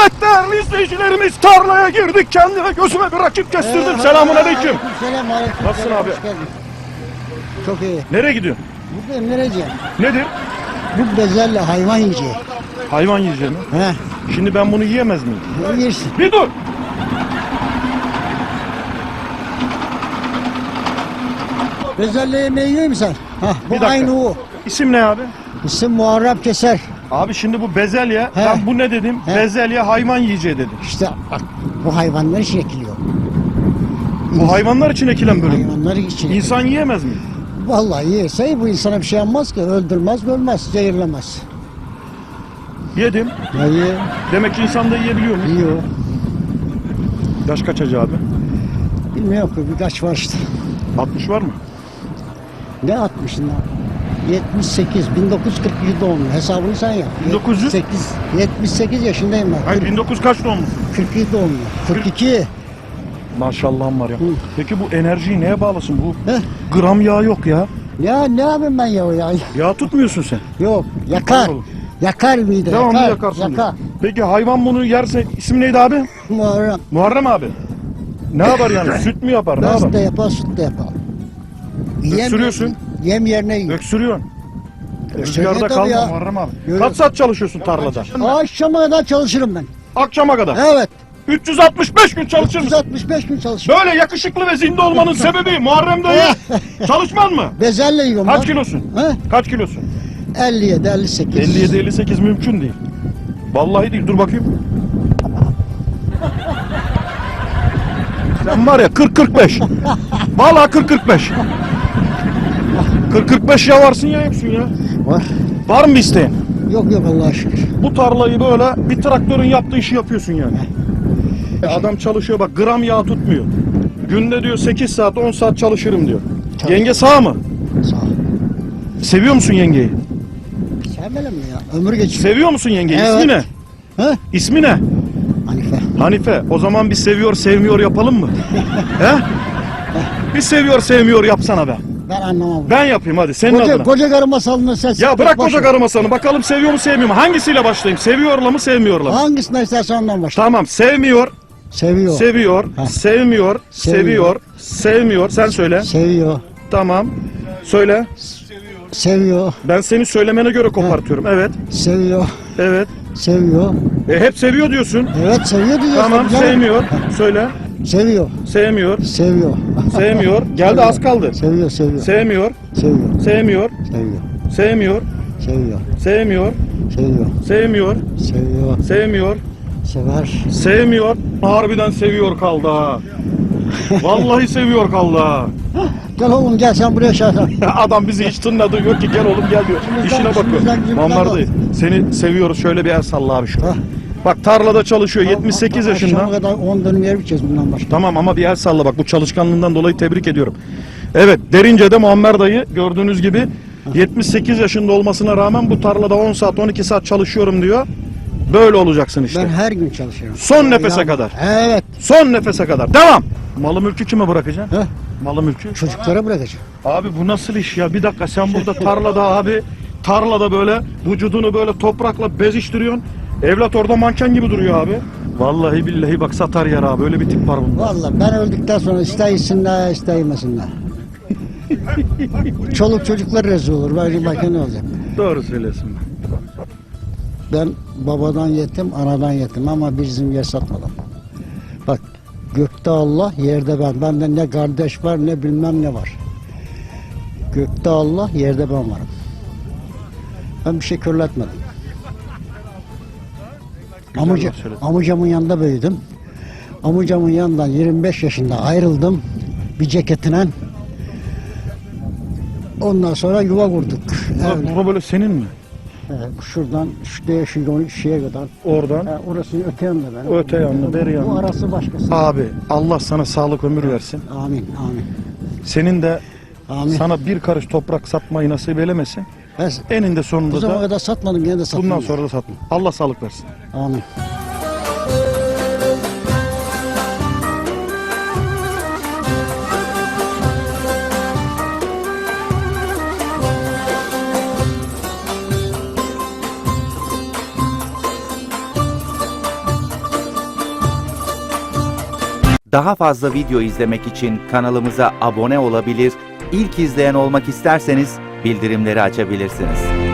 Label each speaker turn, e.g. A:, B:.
A: Evet değerli izleyicilerimiz tarlaya girdik. Kendime gözüme bir rakip kestirdim. Selamun aleyküm.
B: Selam aleyküm.
A: Nasılsın abi?
B: hoş geldin. Çok iyi.
A: Nereye gidiyorsun?
B: Bu benim nerece?
A: Nedir?
B: Bu bezelle hayvan yiyeceği.
A: Hayvan yiyeceğim.
B: He.
A: Şimdi ben bunu yiyemez miyim?
B: Yersin?
A: Bir dur.
B: Bezelle yemeği yiyor musun sen? Hah, bu
A: Bir dakika.
B: aynı o.
A: İsim ne abi?
B: İsim Muharrem Keser.
A: Abi şimdi bu bezelye.
B: He.
A: Ben bu ne dedim?
B: He.
A: Bezelye hayvan yiyeceği dedim.
B: İşte bak bu hayvanlar için ekiliyor.
A: Bu hayvanlar için ekilen bölüm.
B: Hayvanlar için.
A: İnsan yiyemez mi?
B: Vallahi yerse bu insana bir şey yapmaz ki. Öldürmez, ölmez, zehirlemez.
A: Yedim.
B: Ya ye,
A: Demek ki insan da yiyebiliyor mu?
B: yiyor.
A: Yaş kaç hacı abi?
B: Bilmiyorum ki birkaç var işte.
A: 60 var mı?
B: Ne 60'ında? 78, 1947 doğumlu. Hesabını sen yap.
A: 1900?
B: 78, 78 yaşındayım ben.
A: Hayır 1900 kaç doğumlusun?
B: 47 doğumlu. 42.
A: Maşallahım var ya.
B: Hı.
A: Peki bu enerjiyi neye bağlasın? Bu
B: Heh.
A: gram yağ yok ya.
B: Ya ne yapayım ben ya ya?
A: Yağ tutmuyorsun sen.
B: Yok yakar. Yakar mıydı?
A: Devamlı
B: yakar.
A: yakarsın.
B: Yakar.
A: diyor. Peki hayvan bunu yerse isim neydi abi?
B: Muharrem.
A: Muharrem abi. Ne yapar yani? Süt mü yapar? Ne yapar?
B: da yapar, süt de yapar.
A: Öksürüyorsun.
B: Yem yerine yiyor.
A: Öksürüyorsun.
B: Öksürüyor
A: Rüzgarda
B: tabii
A: kalma
B: ya.
A: Muharrem abi. Kaç saat çalışıyorsun tarlada?
B: Akşama kadar çalışırım ben.
A: Akşama kadar.
B: Evet.
A: 365 gün çalışır mısın?
B: 365 gün çalışırım.
A: Böyle yakışıklı ve zinde olmanın sebebi Muharrem dayı. Çalışman mı?
B: Bezelle yiyorum
A: Kaç
B: ben.
A: kilosun?
B: He?
A: Kaç kilosun?
B: 57, 58.
A: 57-58 mümkün değil. Vallahi değil. Dur bakayım. Sen var ya 40-45. Vallahi 40-45. 40-45 ya varsın ya yoksun ya.
B: Var.
A: Var mı bir isteğin?
B: Yok yok Allah'a şükür.
A: Bu tarlayı böyle bir traktörün yaptığı işi yapıyorsun yani. E, Adam çalışıyor bak gram yağ tutmuyor. Günde diyor 8 saat 10 saat çalışırım diyor.
B: Tabii.
A: Yenge sağ mı?
B: Sağ.
A: Seviyor musun yengeyi?
B: Sevmedim mi ya? Ömür geçiyor.
A: Seviyor musun yengeyi?
B: Evet.
A: İsmi ne?
B: He?
A: İsmi ne?
B: Hanife.
A: Hanife o zaman bir seviyor sevmiyor yapalım mı? He? Bir seviyor sevmiyor yapsana be.
B: Ben anlamam.
A: Ben yapayım hadi senin
B: koca,
A: adına.
B: koca karı masalını sen
A: Ya bırak koca karı masalını bakalım seviyor mu sevmiyor mu? Hangisiyle başlayayım? Seviyorla mı sevmiyorla mı?
B: Hangisine istersen ondan başla.
A: Tamam sevmiyor,
B: Seviyor.
A: seviyor,
B: Heh.
A: sevmiyor,
B: Seviyor.
A: sevmiyor. Sen söyle.
B: Seviyor.
A: Tamam. Söyle.
B: Seviyor.
A: Ben senin söylemene göre kopartıyorum. Evet.
B: Seviyor.
A: Evet.
B: Seviyor.
A: E, hep seviyor diyorsun.
B: Evet seviyor diyor.
A: Tamam
B: Canım.
A: sevmiyor. Söyle.
B: Seviyor.
A: Sevmiyor.
B: Seviyor.
A: Sevmiyor. Geldi az kaldı.
B: Seviyor, seviyor.
A: Sevmiyor.
B: Seviyor.
A: Sevmiyor.
B: Seviyor.
A: Sevmiyor.
B: Seviyor.
A: Sevmiyor.
B: Seviyor.
A: Sevmiyor.
B: Seviyor.
A: Sevmiyor.
B: Sever.
A: Sevmiyor. Harbiden seviyor kaldı ha. Vallahi seviyor kaldı ha.
B: Gel oğlum gel sen buraya şahsen.
A: Adam bizi hiç tınladı yok ki gel oğlum gel diyor. İşine bakıyor. dayı seni seviyoruz şöyle bir el salla abi şu. Bak tarlada çalışıyor 78
B: Akşama
A: yaşında.
B: kadar 10 dönüm yer biçeceğiz bundan başka.
A: Tamam ama bir el salla bak bu çalışkanlığından dolayı tebrik ediyorum. Evet Derince'de Muammer dayı gördüğünüz gibi 78 yaşında olmasına rağmen bu tarlada 10 saat 12 saat çalışıyorum diyor. Böyle olacaksın işte.
B: Ben her gün çalışıyorum.
A: Son nefese
B: Ya-
A: kadar.
B: Evet.
A: Son nefese kadar. Devam. Malı mülkü kime bırakacaksın?
B: Heh.
A: Malı mülkü.
B: Çocuklara bırakacağım.
A: Abi bu nasıl iş ya? Bir dakika sen burada tarlada abi tarlada böyle vücudunu böyle toprakla beziştiriyorsun. Evlat orada manken gibi duruyor abi. Vallahi billahi bak satar yer abi. Öyle bir tip var bunda.
B: Vallahi ben öldükten sonra ister yemesinler. Çoluk çocuklar rezil olur. Bence bakın ne olacak.
A: Doğru söylüyorsun.
B: Ben babadan yetim, anadan yetim ama bizim yer satmadım. Bak gökte Allah, yerde ben. Bende ne kardeş var ne bilmem ne var. Gökte Allah, yerde ben varım. Ben bir şey körletmedim. Amca, amcamın yanında büyüdüm. Amcamın yanından 25 yaşında ayrıldım. Bir ceketine. Ondan sonra yuva kurduk. Evet.
A: bura böyle senin mi?
B: Ee, şuradan şuraya şu şeye kadar.
A: Oradan.
B: Ha, orası öte yanında benim.
A: Öte yanında, beri
B: Bu
A: yanında.
B: arası başkası.
A: Abi Allah sana sağlık ömür versin.
B: Amin, amin.
A: Senin de
B: Amin.
A: sana bir karış toprak satmayı nasip eylemesin.
B: Ben
A: Eninde
B: bu
A: sonunda
B: zamana
A: da
B: kadar satmadım, gene de satmam.
A: bundan sonra da satma. Allah sağlık versin.
B: Amin.
C: Daha fazla video izlemek için kanalımıza abone olabilir, ilk izleyen olmak isterseniz bildirimleri açabilirsiniz.